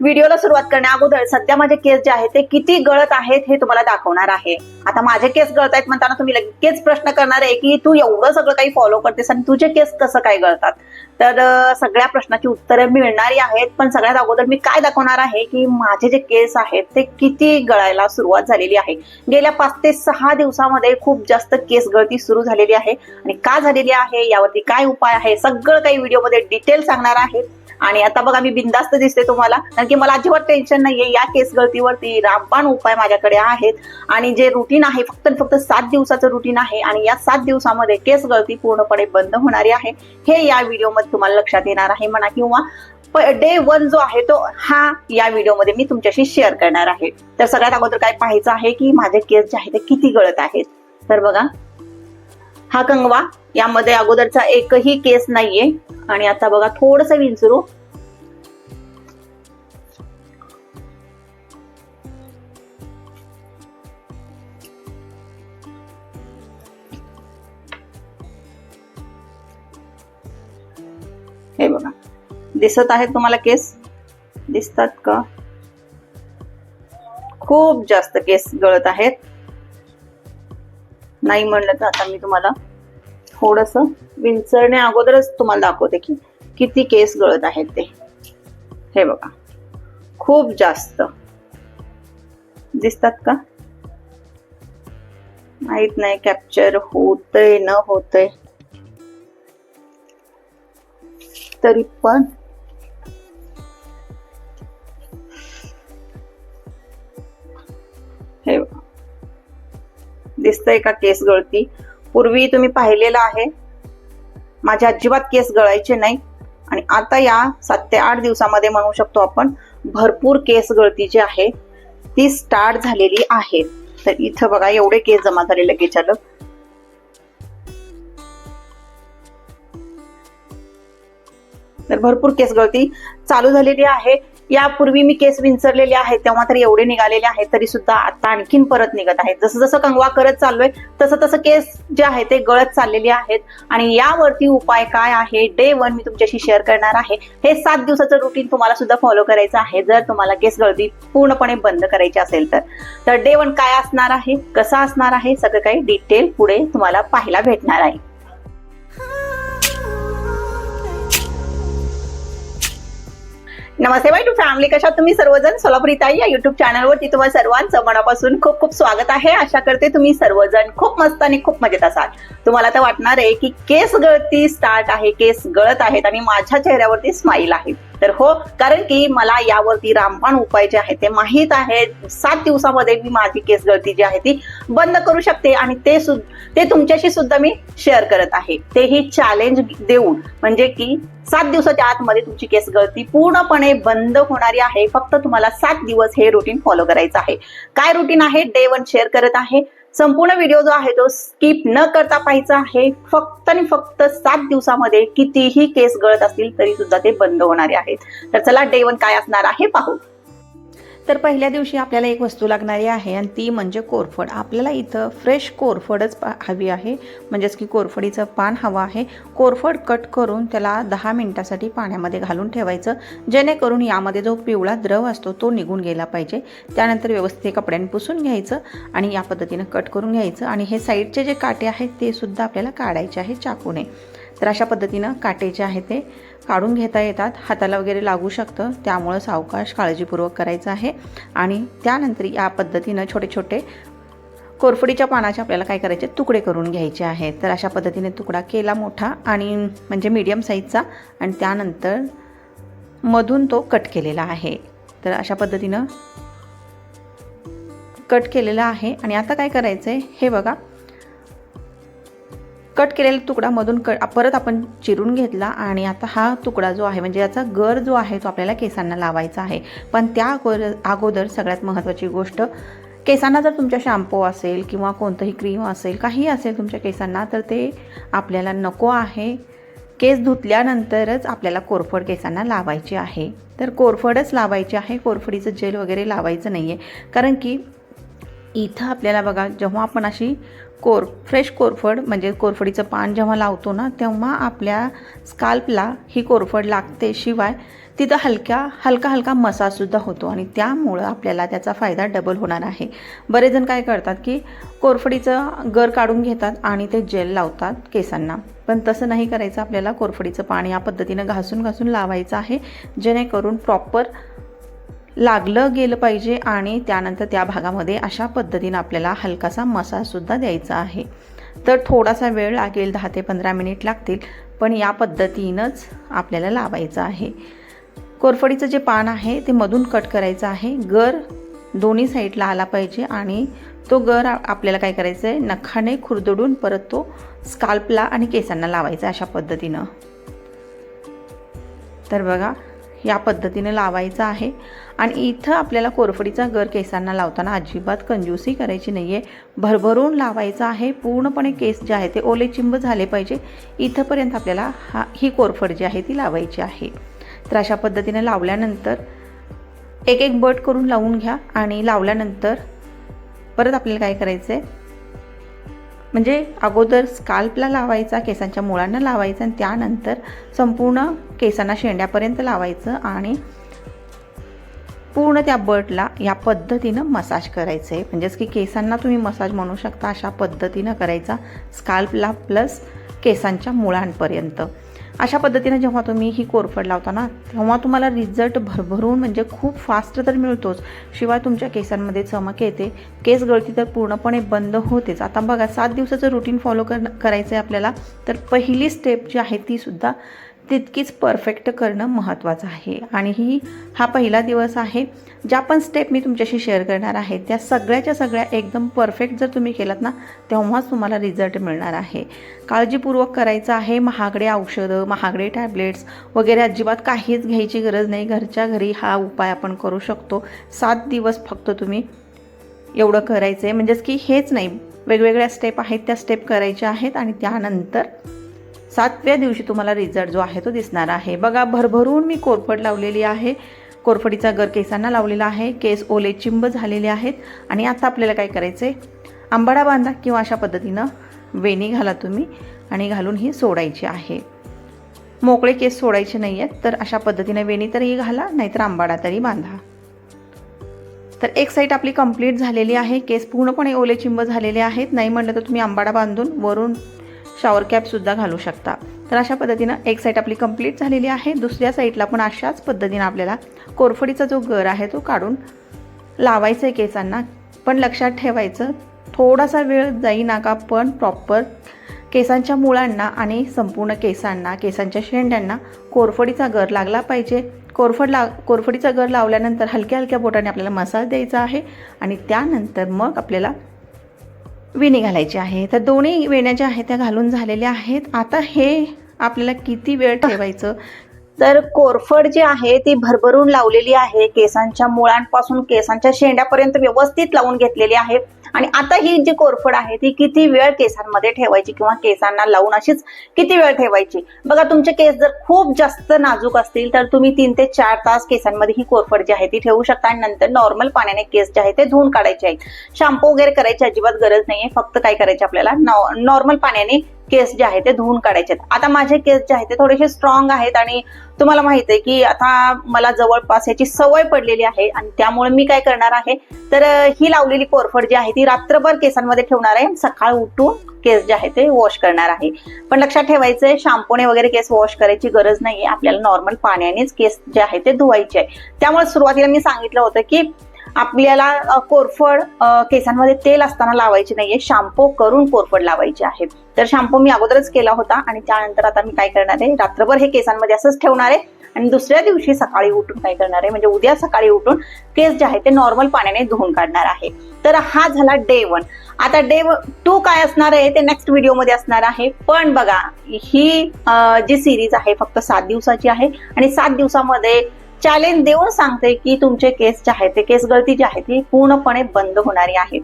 व्हिडिओला सुरुवात करण्या अगोदर सध्या माझे केस जे आहेत ते किती गळत आहेत हे तुम्हाला दाखवणार आहे. आता माझे केस गळत आहेत म्हणताना तुम्ही लगेच प्रश्न करणार आहे की तू एवढं सगळं काही फॉलो करतेस आणि तुझे केस कसं काय गळतात? तर सगळ्या प्रश्नाची उत्तरं मिळणारी आहेत पण सगळ्यात अगोदर मी काय दाखवणार आहे की माझे जे केस आहेत ते किती गळायला सुरुवात झालेली आहे. गेल्या पाच ते सहा दिवसामध्ये खूप जास्त केस गळती सुरू झालेली आहे आणि का झालेली आहे यावरती काय उपाय आहे सगळं काही व्हिडिओमध्ये डिटेल सांगणार आहे. आणि आता बघा मी बिंदास्त दिसते तुम्हाला. कारण की मला अजिबात टेन्शन नाहीये. या केस गळतीवरती रामबाण उपाय माझ्याकडे आहेत. आणि जे रुटीन आहे फक्त फक्त सात दिवसाचं रुटीन आहे. आणि या सात दिवसामध्ये केस गळती पूर्णपणे बंद होणारी आहे. हे या व्हिडिओमध्ये तुम्हाला लक्षात येणार आहे म्हणा किंवा डे वन जो आहे तो हा या व्हिडिओमध्ये मी तुमच्याशी शेअर करणार आहे. तर सगळ्यात अगोदर काय पाहायचं आहे की माझे केस जे आहे ते किती गळत आहेत. तर बघा हा कंगवा यामध्ये अगोदरचा एकही केस नाहीये. आणि आता बघा थोडस विंचरू. दिसत आहेत तुम्हाला केस? दिसतात का? खूप जास्त केस गळत आहेत. नाही म्हणलं तर आता मी तुम्हाला थोडस विंचरण्या अगोदरच तुम्हाला दाखवते की किती केस गळत आहेत ते. हे बघा. खूप जास्त. दिसतात का? माहीत नाही कॅप्चर होतय न होतय. तरी पण हे दिसतंय का केस गळती? पूर्वी तुम्ही पाहिलेलं आहे. माझे अजिबात केस गळायचे नाही. आणि आता या सात ते आठ दिवसामध्ये म्हणू शकतो आपण भरपूर केस गळती जी आहे. ती स्टार्ट झालेली आहे. तर इथं बघा एवढे केस जमा झाले लगेच आलं तर भरपूर केस गळती चालू झालेली आहे. यापूर्वी मी केस विंचरलेले आहेत तेव्हा तर एवढे निघालेले आहेत तरी सुद्धा आता आणखीन परत निघत आहेत. जसं जसं कंगवा करत चाललोय तसं तसं केस जे आहे ते गळत चाललेले आहेत. आणि यावरती उपाय काय आहे? डे वन मी तुमच्याशी शेअर करणार आहे. हे सात दिवसाचं रुटीन तुम्हाला सुद्धा फॉलो करायचं आहे. जर तुम्हाला केस गळती पूर्णपणे बंद करायची असेल तर. तर डे वन काय असणार आहे? कसं असणार आहे? सगळं काही डिटेल पुढे तुम्हाला पाहायला भेटणार आहे. नमस्ते बाय टू फॅमिली कशा तुम्ही सर्वजण? सोलापुरी ताई या युट्यूब चॅनलवरती तुम्हाला सर्वांचं मनापासून खूप खूप स्वागत आहे. आशा करते तुम्ही सर्वजण खूप मस्त आणि खूप मजेत असाल. तुम्हाला तर वाटणार आहे की केस गळती स्टार्ट आहे केस गळत आहेत आणि माझ्या चेहऱ्यावरती स्माईल आहे. तर हो कारण की मला यावरती रामबाण उपाय जे आहेत ते माहीत आहेत. सात दिवसामध्ये मी माझी केस गळती जी आहे ती बंद करू शकते आणि ते सुद्धा ते तुमच्याशी सुद्धा मी शेअर करत आहे. तेही चॅलेंज देऊन. म्हणजे की सात दिवसाच्या आतमध्ये तुमची केस गळती पूर्णपणे बंद होणारी आहे. फक्त तुम्हाला सात दिवस हे रुटीन फॉलो करायचं आहे. काय रुटीन आहे? डे वन शेअर करत आहे. संपूर्ण व्हिडिओ जो आहे तो स्किप न करता पाहायचा आहे. फक्त आणि फक्त सात दिवसामध्ये कितीही केस गळत असतील तरी सुद्धा ते बंद होणारे आहेत. तर चला डे वन काय असणार आहे पाहू. तर पहिल्या दिवशी आपल्याला एक वस्तू लागणारी आहे आणि ती म्हणजे कोरफड. आपल्याला इथं फ्रेश कोरफडच पा- हवी आहे. म्हणजेच की कोरफडीचं पान हवं आहे. कोरफड कट करून त्याला दहा मिनिटासाठी पाण्यामध्ये घालून ठेवायचं. जेणेकरून यामध्ये जो पिवळा द्रव असतो तो निघून गेला पाहिजे. त्यानंतर व्यवस्थित हे कपड्याने पुसून घ्यायचं आणि या पद्धतीनं कट करून घ्यायचं. आणि हे साईडचे जे काटे आहेत ते सुद्धा आपल्याला काढायचे आहे चाकूने. तर अशा पद्धतीनं काटे जे आहे ते काढून घेता येतात. हाताला वगैरे लागू शकतं. त्यामुळं सावकाश काळजीपूर्वक करायचं आहे. आणि त्यानंतर या पद्धतीनं छोटे छोटे कोरफडीच्या पानाचे आपल्याला काय करायचे? तुकडे करून घ्यायचे आहेत. तर अशा पद्धतीने तुकडा केला मोठा आणि म्हणजे मीडियम साईजचा आणि त्यानंतर मधून तो कट केलेला आहे. तर अशा पद्धतीनं कट केलेला आहे. आणि आता काय करायचं आहे हे बघा. कट केलेला तुकडा मधून क परत आपण चिरून घेतला आणि आता हा तुकडा जो आहे म्हणजे याचा गर जो आहे तो आपल्याला केसांना लावायचा आहे. पण त्या अगोदर अगोदर सगळ्यात महत्त्वाची गोष्ट केसांना जर तुमच्या शॅम्पू असेल किंवा कोणतंही क्रीम असेल काही असेल तुमच्या केसांना तर ते आपल्याला नको आहे. केस धुतल्यानंतरच आपल्याला कोरफड केसांना लावायची आहे. तर कोरफडच लावायची आहे कोरफडीचं जेल वगैरे लावायचं नाही आहे कारण की इथं आपल्याला बघा जेव्हा आपण अशी कोर फ्रेश कोरफड म्हणजे कोरफडीचं पान जेव्हा लावतो ना तेव्हा आपल्या स्काल्पला ही कोरफड लागते. शिवाय तिथं हलक्या हलका हलका मसाजसुद्धा होतो आणि त्यामुळं आपल्याला त्याचा फायदा डबल होणार आहे. बरेचजण काय करतात की कोरफडीचं गर काढून घेतात आणि ते जेल लावतात केसांना. पण तसं नाही करायचं. आपल्याला कोरफडीचं पाणी या पद्धतीनं घासून घासून लावायचं आहे. जेणेकरून प्रॉपर लागलं गेलं पाहिजे आणि त्यानंतर त्या भागामध्ये अशा पद्धतीनं आपल्याला हलकासा मसाजसुद्धा द्यायचा आहे. तर थोडासा वेळ लागेल दहा ते पंधरा मिनिट लागतील पण या पद्धतीनंच आपल्याला लावायचं आहे. कोरफडीचं जे पान आहे ते मधून कट करायचं आहे. गर दोन्ही साईडला आला पाहिजे आणि तो गर आपल्याला काय करायचं आहे नखाने खुरदडून परत तो स्काल्पला आणि केसांना लावायचा अशा पद्धतीनं. तर बघा या पद्धतीने लावायचं आहे. आणि इथं आपल्याला कोरफडीचा गर केसांना लावताना अजिबात कंजूसी करायची नाही आहे भरभरून लावायचं आहे. पूर्णपणे केस जे आहे ते ओले चिंब झाले पाहिजे. इथंपर्यंत आपल्याला हा ही कोरफड जी आहे ती लावायची आहे. तर अशा पद्धतीने लावल्यानंतर एक एक बट करून लावून घ्या. आणि लावल्यानंतर परत आपल्याला काय करायचं आहे म्हणजे अगोदर स्काल्पला लावायचा केसांच्या मुळांना लावायचा आणि त्यानंतर संपूर्ण केसांना शेंड्यापर्यंत लावायचं आणि पूर्ण त्या बटला या पद्धतीनं मसाज करायचं आहे. म्हणजेच की केसांना तुम्ही मसाज म्हणू शकता अशा पद्धतीनं करायचा स्काल्पला प्लस केसांच्या मुळांपर्यंत. अशा पद्धतीनं जेव्हा तुम्ही ही कोरफड लावता ना तेव्हा तुम्हाला रिझल्ट भरभरून म्हणजे खूप फास्ट तर मिळतोच. शिवाय तुमच्या केसांमध्ये चमक येते. केस गळती तर पूर्णपणे बंद होतेच. आता बघा सात दिवसाचं रुटीन फॉलो कर करायचं आहे आपल्याला. तर पहिली स्टेप जी आहे ती सुद्धा तितकीच परफेक्ट करणं महत्त्वाचं आहे. आणि ही हा पहिला दिवस आहे ज्या पण स्टेप मी तुमच्याशी शेअर करणार आहे त्या सगळ्याच्या सगळ्या एकदम परफेक्ट जर तुम्ही केलात ना तेव्हाच तुम्हाला रिझल्ट मिळणार आहे. काळजीपूर्वक करायचं आहे महागडे औषधं महागडे टॅबलेट्स वगैरे अजिबात काहीच घ्यायची गरज नाही. घरच्या घरी हा उपाय आपण करू शकतो. सात दिवस फक्त तुम्ही एवढं करायचं आहे म्हणजेच की हेच नाही वेगवेगळ्या स्टेप आहेत त्या स्टेप करायच्या आहेत आणि त्यानंतर सातव्या दिवशी तुम्हाला रिझल्ट जो आहे तो दिसणार आहे. बघा भरभरून मी कोरफड लावलेली आहे. कोरफडीचा गर केसांना लावलेला आहे. केस ओले चिंब झालेले आहेत. आणि आता आपल्याला काय करायचं आहे आंबाडा बांधा किंवा अशा पद्धतीनं वेणी घाला तुम्ही आणि घालून ही सोडायची आहे. मोकळे केस सोडायचे नाही आहेत तर अशा पद्धतीने वेणी तरी घाला नाहीतर आंबाडा तरी बांधा. तर एक साईड आपली कंप्लीट झालेली आहे. केस पूर्णपणे ओले चिंब झालेले आहेत. नाही म्हटलं तर तुम्ही आंबाडा बांधून वरून शॉवर कॅपसुद्धा घालू शकता. तर अशा पद्धतीनं एक साईड आपली कंप्लीट झालेली आहे. दुसऱ्या साईडला पण अशाच पद्धतीनं आपल्याला कोरफडीचा जो गर आहे तो काढून लावायचा आहे केसांना. पण लक्षात ठेवायचं थोडासा वेळ जाई नाका पण प्रॉपर केसांच्या मुळांना आणि संपूर्ण केसांना केसांच्या शेंड्यांना कोरफडीचा गर लागला पाहिजे. कोरफड ला कोरफडीचा गर लावल्यानंतर हलक्या हलक्या बोटाने आपल्याला मसाज द्यायचा आहे आणि त्यानंतर मग आपल्याला वेणी घालायची आहे. तर दोन्ही वेण्या ज्या आहेत त्या घालून झालेल्या आहेत. आता हे आपल्याला किती वेळ ठेवायचं? तर कोरफड जी आहे ती भरभरून लावलेली आहे. केसांच्या मुळांपासून केसांच्या शेंड्यापर्यंत व्यवस्थित लावून घेतलेली आहे. आणि आता ही जी कोरफड आहे ती किती वेळ केसांमध्ये ठेवायची किंवा केसांना लावून अशीच किती वेळ ठेवायची? बघा तुमचे केस जर खूप जास्त नाजूक असतील तर तुम्ही तीन ते चार तास केसांमध्ये ही कोरफड जी आहे ती ठेवू शकता आणि नंतर नॉर्मल पाण्याने केस जे आहे ते धुवून काढायचे आहेत. शॅम्पू वगैरे करायची अजिबात गरज नाहीये फक्त काय करायचे आपल्याला? नॉर्मल पाण्याने केस जे आहे ते धुवून काढायचे आहेत. आता माझे केस जे आहे ते थोडेसे स्ट्रॉंग आहेत आणि तुम्हाला माहीत आहे की आता मला जवळपास याची सवय पडलेली आहे आणि त्यामुळे मी काय करणार आहे तर ही लावलेली कोरफड जी आहे ती रात्रभर केसांमध्ये ठेवणार आहे सकाळ उठून केस जे आहे ते वॉश करणार आहे. पण लक्षात ठेवायचंय शॅम्पूने वगैरे केस वॉश करायची गरज नाहीये. आपल्याला नॉर्मल पाण्यानेच केस जे आहे ते धुवायचे आहे. त्यामुळे सुरुवातीला मी सांगितलं होतं की आपल्याला कोरफड केसांमध्ये तेल असताना लावायची नाहीये. शॅम्पू करून कोरफड लावायची आहे. तर शॅम्पू मी अगोदरच केला होता आणि त्यानंतर आता मी काय करणार आहे? रात्रभर हे केसांमध्ये असंच ठेवणार आहे आणि दुसऱ्या दिवशी सकाळी उठून काय करणार आहे? म्हणजे उद्या सकाळी उठून केस जे आहे ते नॉर्मल पाण्याने धुवून काढणार आहे. तर हा झाला डे वन. आता डे टू काय असणार आहे? ते नेक्स्ट व्हिडिओमध्ये असणार आहे. पण बघा ही जी सिरीज आहे फक्त सात दिवसाची आहे आणि सात दिवसामध्ये चॅलेंज देऊन सांगते की तुमचे केस जे आहे ते केस गळती जी आहे ती पूर्णपणे बंद होणारी आहे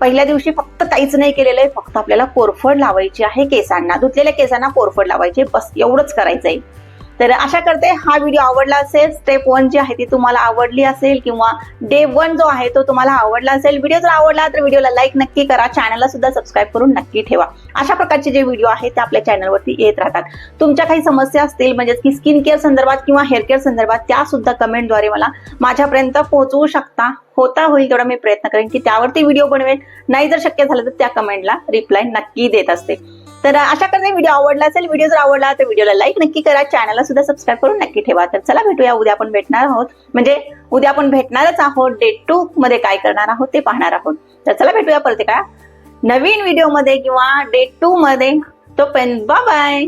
पहिल्या दिवशी फक्त काहीच नाही केलेलं आहे फक्त आपल्याला कोरफड लावायची आहे केसांना. धुतलेल्या केसांना कोरफड लावायची. बस एवढंच करायचं आहे तर आशा करते हा व्हिडिओ आवडला असेल. स्टेप वन जी आहे ती तुम्हाला आवडली असेल किंवा डे वन जो आहे तो तुम्हाला आवडला असेल. व्हिडिओ जर आवडला तर व्हिडिओला लाईक नक्की करा. चॅनलला सुद्धा सबस्क्राईब करून नक्की ठेवा. अशा प्रकारचे जे व्हिडिओ आहेत ते आपल्या चॅनलवरती येत राहतात. तुमच्या काही समस्या असतील म्हणजेच की स्किन केअर संदर्भात किंवा हेअर केअर संदर्भात त्या सुद्धा कमेंटद्वारे मला माझ्यापर्यंत पोहोचवू शकता. होता होईल तेवढा मी प्रयत्न करेन की त्यावरती व्हिडिओ बनवेन. नाही जर शक्य झालं तर त्या कमेंटला रिप्लाय नक्की देत असते. तर अशा करते व्हिडिओ आवडला असेल व्हिडिओ जर आवडला तर व्हिडिओला लाईक नक्की करा. चॅनलला सुद्धा सबस्क्राईब करून नक्की ठेवा. तर चला भेटूया. उद्या आपण भेटणार आहोत. म्हणजे उद्या आपण भेटणारच आहोत. डे टू मध्ये काय करणार आहोत ते पाहणार आहोत. तर चला भेटूया परत एका नवीन व्हिडिओमध्ये किंवा डे टू मध्ये. तो पण बाय